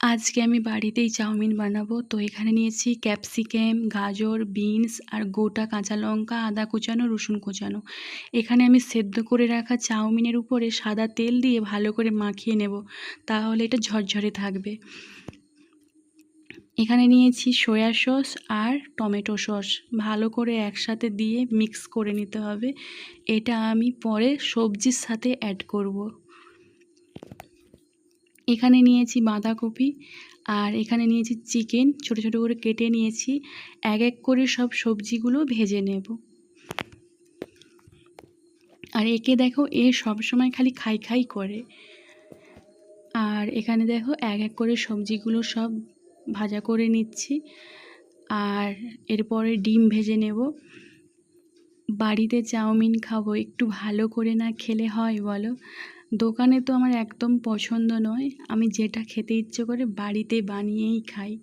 আজকে আমি বাড়িতেই চাউমিন বানাবো। তো এখানে নিয়েছি ক্যাপসিকাম, গাজর, বিনস আর গোটা কাঁচা লঙ্কা, আদা কুচানো, রসুন কুচানো। এখানে আমি সেদ্ধ করে রাখা চাউমিনের উপরে সাদা তেল দিয়ে ভালো করে মাখিয়ে নেব। তাহলে এটা ঝরঝরে থাকবে। এখানে নিয়েছি সয়া সস আর টমেটো সস। ভালো করে একসাথে দিয়ে মিক্স করে নিতে হবে। এটা আমি পরে সবজির সাথে অ্যাড করব। এখানে নিয়েছি বাঁধাকপি আর এখানে নিয়েছি চিকেন। ছোট ছোট করে কেটে নিয়েছি। এক এক করে সব সবজিগুলো ভেজে নেব। আর একে দেখো, এ সব সময় খালি খাই খাই করে। আর এখানে দেখো, এক এক করে সবজিগুলো সব ভাজা করে নিচ্ছি। আর এরপরে ডিম ভেজে নেব। বাড়িতে চাউমিন খাব, একটু ভালো করে না খেলে হয় বলো? দোকানে তো আমার একদম পছন্দ নয়। আমি যেটা খেতে ইচ্ছে করে বাড়িতে বানিয়েই খাই।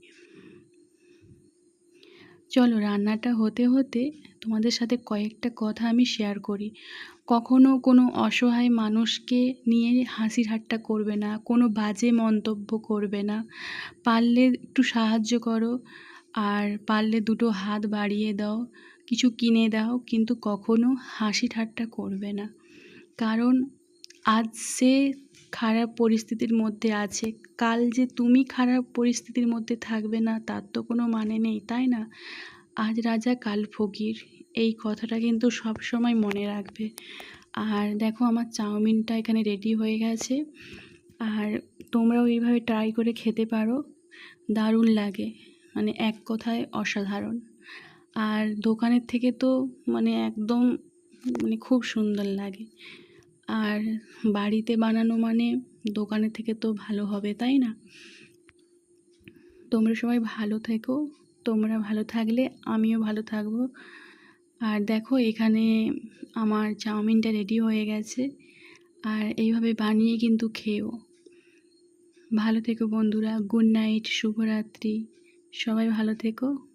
চলো, রান্নাটা হতে হতে তোমাদের সাথে কয়েকটা কথা আমি শেয়ার করি। কখনো কোনো অসহায় মানুষকে নিয়ে হাসি ঠাট্টা করবে না, কোনো বাজে মন্তব্য করবে না। পারলে একটু সাহায্য করো আর পারলে দুটো হাত বাড়িয়ে দাও, কিছু কিনে দাও, কিন্তু কখনো হাসি ঠাট্টা করবে না। কারণ আজ সে খারাপ পরিস্থিতির মধ্যে আছে। কাল যে তুমি খারাপ পরিস্থিতির মধ্যে থাকবে না, তার তো কোনো মানে নেই, তাই না? আজ রাজা কাল ফকির, এই কথাটা কিন্তু সব সময় মনে রাখবে। আর দেখো, আমার চাউমিনটা এখানে রেডি হয়ে গেছে। আর তোমরাও এইভাবে ট্রাই করে খেতে পারো। দারুণ লাগে। মানে এক কথায় অসাধারণ। আর দোকানের থেকে তো মানে একদম মানে খুব সুন্দর লাগে। আর বাড়িতে বানানো মানে দোকানের থেকে তো ভালো হবে, তাই না? তোমরা সবাই ভালো থেকো, তোমরা ভালো থাকলে আমিও ভালো থাকব। আর দেখো এখানে আমার চাউমিনটা রেডি হয়ে গেছে, আর এইভাবে বানিয়ে কিন্তু খেও ভালো থেকো বন্ধুরা গুড নাইট শুভরাত্রি। সবাই ভালো থেকো।